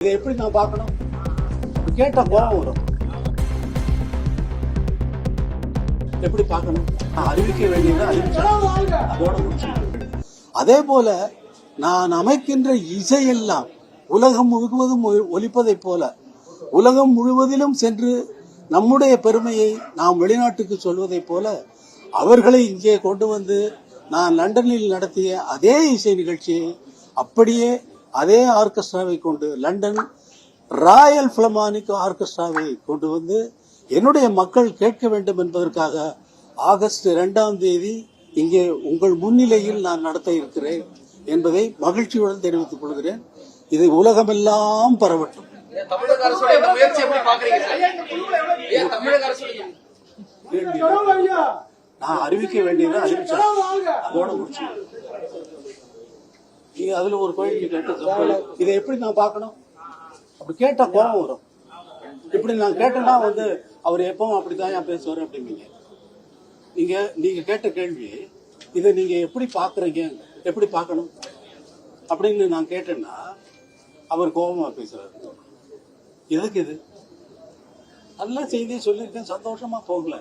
இதை எப்படி நான் பார்க்கணும்? கேட்ட கோபம் வரும். எப்படி பார்க்கணும்? நான் அறிவிக்க வேண்டியது அதோட அதே போல நான் அமைக்கின்ற இசையெல்லாம் உலகம் முழுவதும் ஒ- ஒலிப்பதைப் போல உலகம் முழுவதிலும் சென்று நம்முடைய பெருமையை நாம் வெளிநாட்டுக்கு சொல்வதைப் போல அவர்களை இங்கே கொண்டு வந்து நான் லண்டனில் நடத்திய அதே இசை நிகழ்ச்சியை அப்படியே அதே ஆர்கெஸ்ட்ராவை கொண்டு லண்டன் ராயல் பிலமானிக் ஆர்கெஸ்ட்ராவை கொண்டு வந்து என்னுடைய மக்கள் கேட்க வேண்டும் என்பதற்காக ஆகஸ்ட் இரண்டாம் தேதி இங்கே உங்கள் முன்னிலையில் நான் நடத்த இருக்கிறேன் என்பதை மகிழ்ச்சியுடன் தெரிவித்துக் கொள்கிறேன். இது உலகமெல்லாம் பரவட்டும். நான் அறிவிக்க வேண்டியதை அறிவிச்சேன் அதோட முடிச்சு நீங்க அதுல ஒரு கேள்வி கேட்டு இதை எப்படி நான் பார்க்கணும்? அப்படி கேட்டா கோபம் வரும். இப்படி நான் கேட்டேன்னா வந்து அவர் எப்பவும் அப்படித்தான் ஏன் பேசுவார் அப்படிம்பீங்க. நீங்க நீங்க கேட்ட கேள்வி இதை நீங்க எப்படி பாக்குறீங்க எப்படி பார்க்கணும்? அப்படின்னு நான் கேட்டேன்னா அவர் கோபமா பேசுறாரு. எதுக்கு இது? நல்ல செய்தியை சொல்லியிருக்கேன். சந்தோஷமா போகல.